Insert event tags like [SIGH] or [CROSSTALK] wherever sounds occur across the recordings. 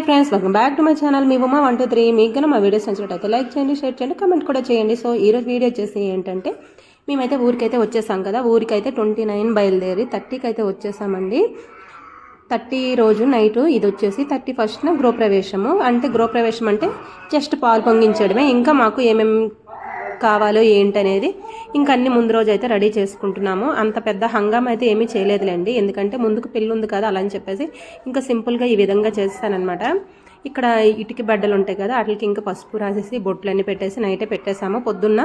Hi friends welcome back to my channel. Me Uma one two three. మీకు కన్నా మా videos నచ్చినట్టయితే లైక్ చేయండి షేర్ చేయండి కమెంట్ కూడా చేయండి. సో ఈరోజు వీడియో వచ్చేసి ఏంటంటే మేమైతే ఊరికైతే వచ్చేసాం కదా. ఊరికైతే ట్వంటీ నైన్ బయలుదేరి థర్టీకి అయితే వచ్చేసామండి. థర్టీ రోజు నైట్ ఇది వచ్చేసి థర్టీ ఫస్ట్న గృహప్రవేశము. అంటే గృహప్రవేశం అంటే జస్ట్ పాలు పొంగించడమే. ఇంకా మాకు ఏమేమి కావాలో ఏంటనేది ఇంకా అన్ని ముందు రోజు అయితే రెడీ చేసుకుంటున్నాము. అంత పెద్ద హంగం అయితే ఏమీ చేయలేదులేండి. ఎందుకంటే ముందుకు పెళ్ళి ఉంది కదా అలా అని చెప్పేసి ఇంకా సింపుల్గా ఈ విధంగా చేస్తానమాట ఇక్కడ ఇటుకి బడ్డలు ఉంటాయి కదా వాటికి ఇంకా పసుపు రాసేసి బొట్లన్నీ పెట్టేసి నైటే పెట్టేసాము పొద్దున్న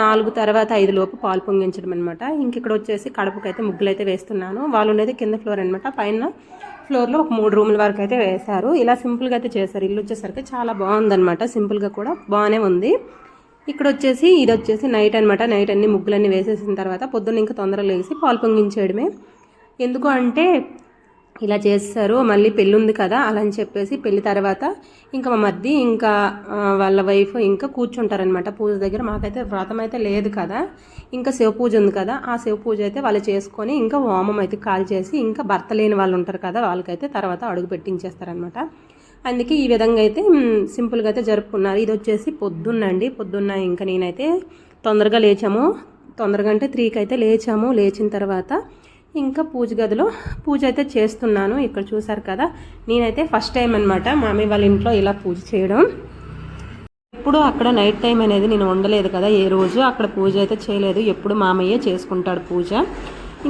నాలుగు తర్వాత ఐదు లోపు పాలు పొంగించడం అనమాట ఇంక ఇక్కడ వచ్చేసి కడపకైతే ముగ్గులు అయితే వేస్తున్నాను. వాళ్ళు ఉండేది కింద ఫ్లోర్ అనమాట పైన ఫ్లోర్లో ఒక మూడు రూముల వరకు అయితే వేశారు. ఇలా సింపుల్గా అయితే చేశారు. ఇల్లు వచ్చేసరికి చాలా బాగుందన్నమాట. సింపుల్గా కూడా బాగానే ఉంది. ఇక్కడ వచ్చేసి ఇది వచ్చేసి నైట్ అనమాట నైట్ అన్ని ముగ్గులన్నీ వేసేసిన తర్వాత పొద్దున్న ఇంకా తొందరగా లేసి పాలు పొంగించేయడమే. ఎందుకు అంటే ఇలా చేస్తారు మళ్ళీ పెళ్ళి ఉంది కదా అలా అని చెప్పేసి పెళ్ళి తర్వాత ఇంకా మా మధ్య ఇంకా వాళ్ళ వైఫ్ ఇంకా కూర్చుంటారనమాట పూజ దగ్గర మాకైతే వ్రతం అయితే లేదు కదా. ఇంకా శివ పూజ ఉంది కదా ఆ శివ పూజ అయితే వాళ్ళు చేసుకొని ఇంకా హోమం అయితే కాల్ చేసి ఇంకా భర్త లేని వాళ్ళు ఉంటారు కదా వాళ్ళకైతే తర్వాత అడుగు పెట్టించేస్తారనమాట అందుకే ఈ విధంగా అయితే సింపుల్గా అయితే జరుపుకున్నారు. ఇది వచ్చేసి పొద్దున్నండి. పొద్దున్న ఇంకా నేనైతే తొందరగా లేచాము. తొందరగా అంటే త్రీకి అయితే లేచాము. లేచిన తర్వాత ఇంకా పూజ గదిలో పూజ అయితే చేస్తున్నాను. ఇక్కడ చూసారు కదా నేనైతే ఫస్ట్ టైం అనమాట మామీ వాళ్ళ ఇంట్లో ఇలా పూజ చేయడం. ఎప్పుడు అక్కడ నైట్ టైం అనేది నేను ఉండలేదు కదా ఏ రోజు అక్కడ పూజ అయితే చేయలేదు. ఎప్పుడు మామయ్య చేసుకుంటాడు పూజ.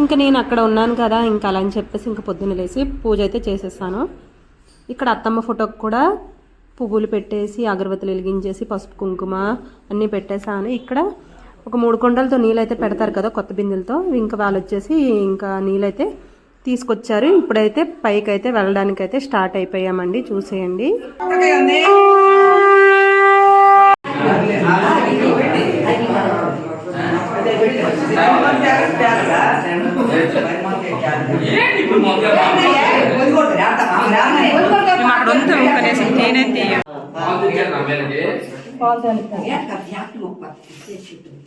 ఇంకా నేను అక్కడ ఉన్నాను కదా ఇంకా అలా అని చెప్పేసి ఇంకా పొద్దున్న లేచి పూజ అయితే చేసేస్తాను ఇక్కడ అత్తమ్మ ఫోటోకి కూడా పువ్వులు పెట్టేసి అగరబత్తులు వెలిగించేసి పసుపు కుంకుమ అన్నీ పెట్టేసాను ఇక్కడ ఒక మూడు కొండలతో నీళ్ళైతే పెడతారు కదా కొత్త బిందెలతో. ఇంకా వాళ్ళు వచ్చేసి ఇంకా నీళ్ళైతే తీసుకొచ్చారు. ఇప్పుడైతే పైకి అయితే వెళ్ళడానికి అయితే స్టార్ట్ అయిపోయామండి. చూసేయండి. మేము to ukanesittiin etiin.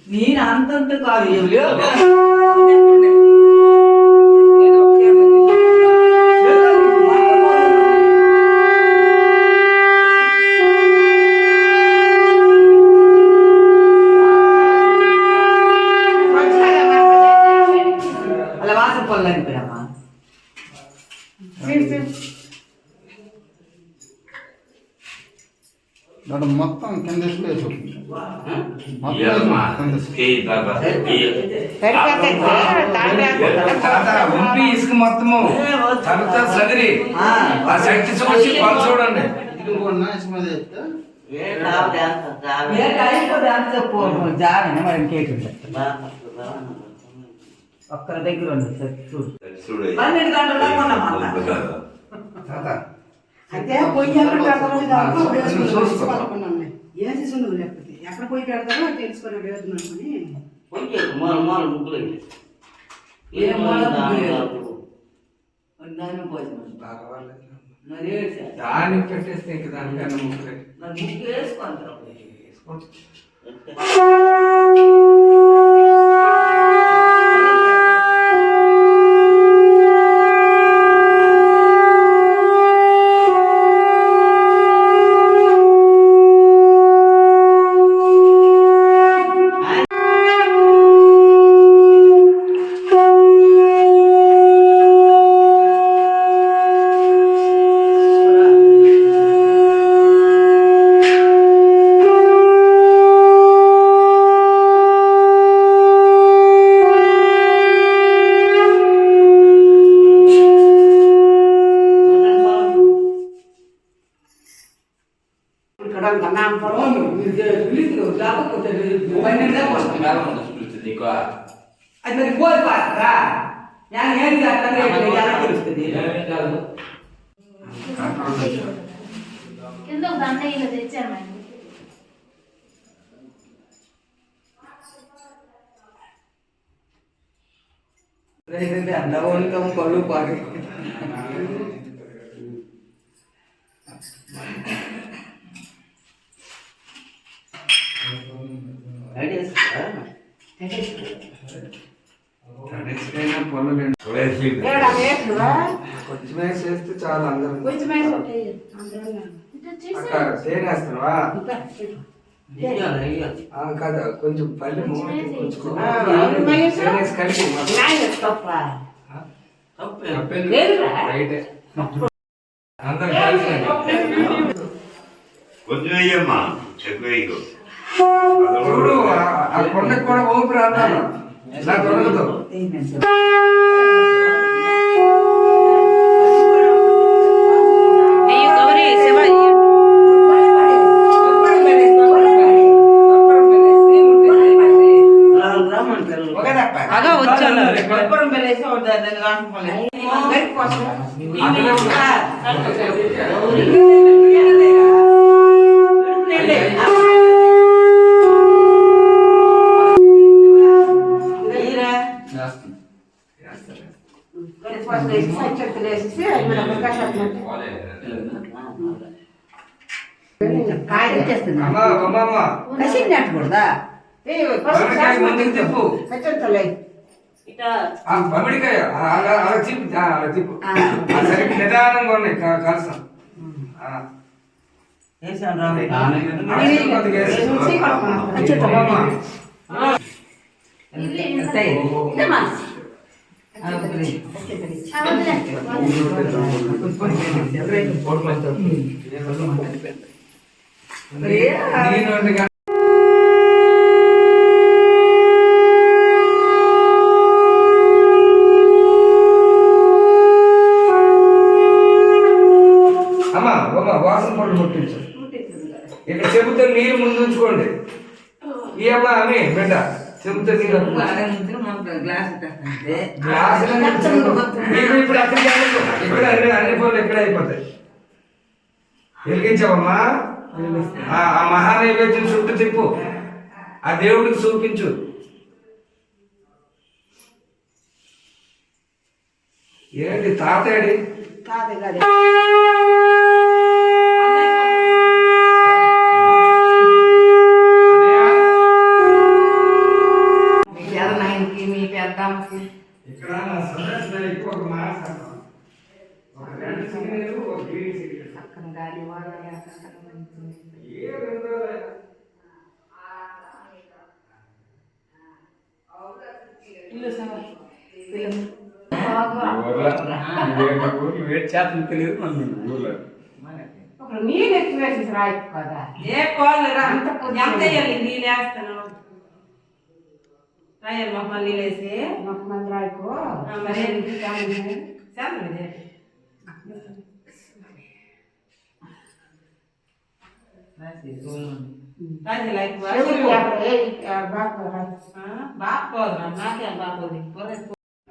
నేను అంతంత కాదు అలా వాసపల్లని పిడమా దాంట్లో మొత్తం కింద వేసి ఉంపి ఇసుక మొత్తము. తర్వాత సదిరి. ఆ శక్తి చూసి చూడండి. ఒక్కరి దగ్గర చూడు. పన్నెండు గంటల అయితే పొయ్యి ఎక్కడ పెడతారో. ఏం చేసుకున్నావు లేకపోతే? ఎక్కడ పోయి పెడతారో తెలుసుకుని ఏడు సార్. దానికి పెట్టేస్తే ఇంక దానికన్నా ముగ్గురే మరి [LAUGHS] [LAUGHS] మరి పోయి పాత్రా. నేను ఏం చేస్తాను రేపు ఎలా తెలుస్తుంది. కింద. ఒక దండ ఇలా లేదంటే అంత వండుతాం పళ్ళు పాకి తడిసిపోయిన కొంచెం మ్యాచ్ చేస్తే చాలా అందరం తేనేస్తున్నావా కొంచెం పల్లె కొంచెం కలిపి అందరం కలిసి కొంచెం వేయమ్మా ఎక్కువ చూడు ఆ- కొండకు కూడా ఊపి అన్నాను ఇలా దొరకదు అయ్యో గౌరీ శివ అగా వచ్చాను అందులో అమ్మా అమ్మమ్మ కసినట్టుకూడదా మామిడికాయ ముందుకు తిప్పు ఆ మామిడికాయ ఆ, అలా అలా తిప్పు ఆ, అలా తిప్పు ఆ. ఆ, సరిగ్గా నిదానంగా ఉన్నాయి క- కలసం ఆ. నేను అమ్మా అమ్మ వాసన పండు ముట్టించు. ఇక్కడ చెబుతే నీరు ముందుంచుకోండి ఈ అమ్మ అమ్మి బిడ్డ. ఇప్పుడు. ఇక్కడ అన్ని అన్ని పనులు ఇక్కడ అయిపోతాయి? వెలిగించావమ్మా. ఆ ఆ మహానైవేద్యం చుట్టూ తిప్పు. ఆ దేవుడికి చూపించు. ఏంటి తాతేడి కాదు కాదు ఇక్కడ నా సందర్శన ఎక్కువ ఒక మాట చెప్పాలి. ఒక రెండు సిగ్నల్ ఒక గ్రీన్ సిగ్నల్ ఏ రెండో నీళ్ళు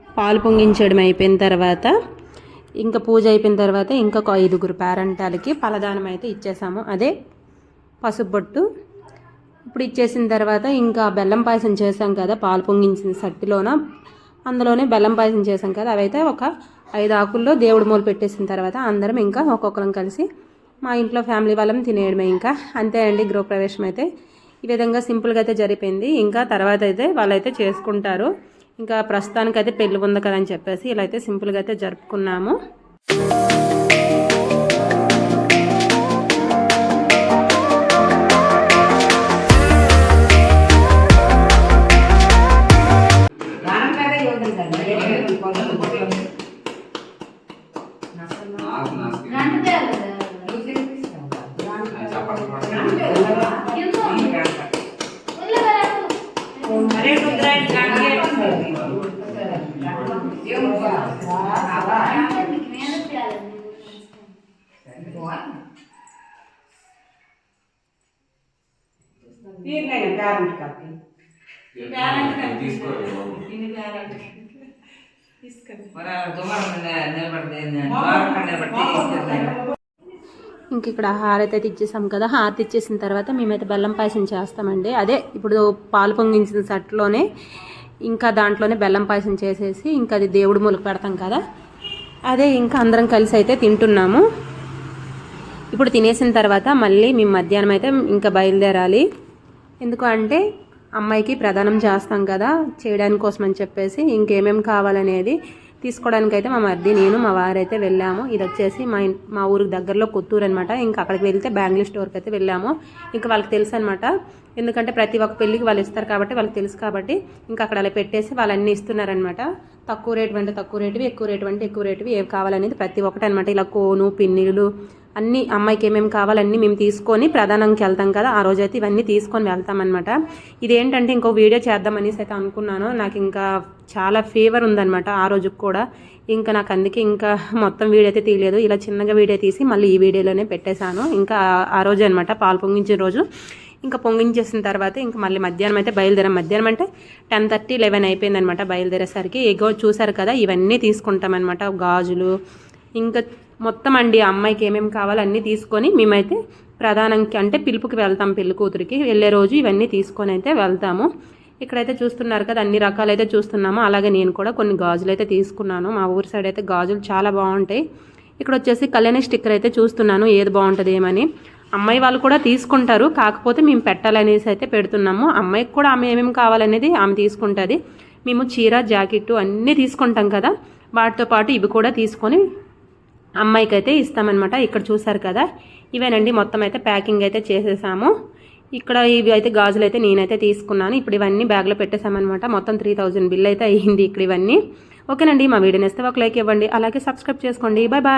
పాలు పొంగించడం అయిపోయిన తర్వాత ఇంకా పూజ అయిపోయిన తర్వాత ఇంకా ఒక ఐదుగురు పేరంటాలకి ఫలదానం అయితే ఇచ్చేసాము. అదే పసుపు బొట్టు ఇప్పుడు ఇచ్చేసిన తర్వాత ఇంకా బెల్లం పాయసం చేసాం కదా పాలు పొంగించిన సట్టిలోన అందులోనే బెల్లం పాయసం చేసాం కదా అవైతే ఒక ఐదు ఆకుల్లో దేవుడు మూలు పెట్టేసిన తర్వాత అందరం ఇంకా ఒక్కొక్కరం కలిసి మా ఇంట్లో ఫ్యామిలీ వాళ్ళం తినేయడమే ఇంకా. అంతే అండి గృహప్రవేశం అయితే. ఈ విధంగా సింపుల్గా అయితే జరిపోయింది ఇంకా తర్వాత అయితే వాళ్ళైతే చేసుకుంటారు. ఇంకా ప్రస్తుతానికైతే పెళ్ళి ఉంది కదా అని చెప్పేసి ఇలా అయితే సింపుల్గా అయితే జరుపుకున్నాము. తీరినాయి పేరెంట్ కాకి ఇంక ఇక్కడ హారతి అయితే ఇచ్చేసాం కదా. హారతి ఇచ్చేసిన తర్వాత మేమైతే బెల్లం పాయసం చేస్తామండి. అదే ఇప్పుడు పాలు పొంగించిన సట్లోనే ఇంకా దాంట్లోనే బెల్లం పాయసం చేసేసి ఇంకా అది దేవుడు మూలకు పెడతాం కదా. అదే ఇంకా అందరం కలిసి అయితే తింటున్నాము. ఇప్పుడు తినేసిన తర్వాత మళ్ళీ మేము మధ్యాహ్నం అయితే ఇంకా బయలుదేరాలి. ఎందుకు అంటే అమ్మాయికి ప్రదానం చేస్తాం కదా చేయడానికి కోసం అని చెప్పేసి ఇంకేమేమి కావాలనేది తీసుకోవడానికి అయితే మా మరిది నేను మా వారైతే వెళ్ళాము. ఇది వచ్చేసి మా మా ఊరికి దగ్గరలో కొత్తూరు అనమాట ఇంకా అక్కడికి వెళ్తే బ్యాంగిల్ స్టోర్కి అయితే వెళ్ళాము. ఇంకా వాళ్ళకి తెలుసు అనమాట ఎందుకంటే ప్రతి ఒక్క పెళ్ళికి వాళ్ళు ఇస్తారు కాబట్టి వాళ్ళకి తెలుసు కాబట్టి ఇంకా అక్కడ అలా పెట్టేసి వాళ్ళు అన్నీ ఇస్తున్నారనమాట తక్కువ రేటు అంటే తక్కువ రేటువి ఎక్కువ రేటు అంటే ఎక్కువ రేటువి ఏవి కావాలనేది ప్రతి ఒక్కటి అనమాట ఇలా కోను పిన్నిలు అన్నీ అమ్మాయికి ఏమేమి కావాలన్నీ మేము తీసుకొని ప్రధానంకి వెళ్తాం కదా ఆ రోజైతే ఇవన్నీ తీసుకొని వెళ్తామన్నమాట. ఇదేంటంటే ఇంకో వీడియో చేద్దామనేసి అయితే అనుకున్నాను. నాకు ఇంకా చాలా ఫీవర్ ఉందన్నమాట ఆ రోజుకి కూడా. ఇంకా నాకు అందుకే ఇంకా మొత్తం వీడియో అయితే తీయలేదు. ఇలా చిన్నగా వీడియో తీసి మళ్ళీ ఈ వీడియోలోనే పెట్టేశాను. ఇంకా ఆ- ఆ రోజు అనమాట పాలు పొంగించిన రోజు. ఇంకా పొంగించేసిన తర్వాత ఇంకా మళ్ళీ మధ్యాహ్నం అయితే బయలుదేరాం. మధ్యాహ్నం అంటే టెన్ థర్టీ లెవెన్ అయిపోయిందనమాట బయలుదేరేసరికి. ఎగో చూసారు కదా ఇవన్నీ తీసుకుంటామన్నమాట. గాజులు ఇంకా మొత్తం అండి అమ్మాయికి ఏమేమి కావాలో అన్నీ తీసుకొని మేమైతే ప్రధానంకి అంటే పిలుపుకి వెళ్తాం పెళ్ళి కూతురికి. వెళ్ళే రోజు ఇవన్నీ తీసుకొని అయితే వెళ్తాము. ఇక్కడైతే చూస్తున్నారు కదా అన్ని రకాలు అయితే చూస్తున్నాము. అలాగే నేను కూడా కొన్ని గాజులు అయితే తీసుకున్నాను. మా ఊరి సైడ్ అయితే గాజులు చాలా బాగుంటాయి. ఇక్కడ వచ్చేసి కళ్యాణి స్టిక్కర్ అయితే చూస్తున్నాను ఏది బాగుంటుంది ఏమని. అమ్మాయి వాళ్ళు కూడా తీసుకుంటారు కాకపోతే మేము పెట్టాలనేసి అయితే పెడుతున్నాము. అమ్మాయికి కూడా ఆమె ఏమేమి కావాలనేది ఆమె తీసుకుంటుంది. మేము చీర జాకెట్టు అన్నీ తీసుకుంటాం కదా. వాటితో పాటు ఇవి కూడా తీసుకొని అమ్మాయికి అయితే ఇస్తామన్నమాట. ఇక్కడ చూసారు కదా? ఇవేనండి మొత్తం అయితే ప్యాకింగ్ అయితే చేసేసాము. ఇక్కడ ఇవి అయితే గాజులు అయితే నేనైతే తీసుకున్నాను. ఇప్పుడు ఇవన్నీ బ్యాగ్లో పెట్టేసామన్నమాట మొత్తం త్రీ థౌజండ్ బిల్ అయితే అయ్యింది ఇక్కడ ఇవన్నీ. ఓకేనండి మా వీడియో నేస్తే ఒక లైక్ ఇవ్వండి. అలాగే సబ్స్క్రైబ్ చేసుకోండి. Bye bye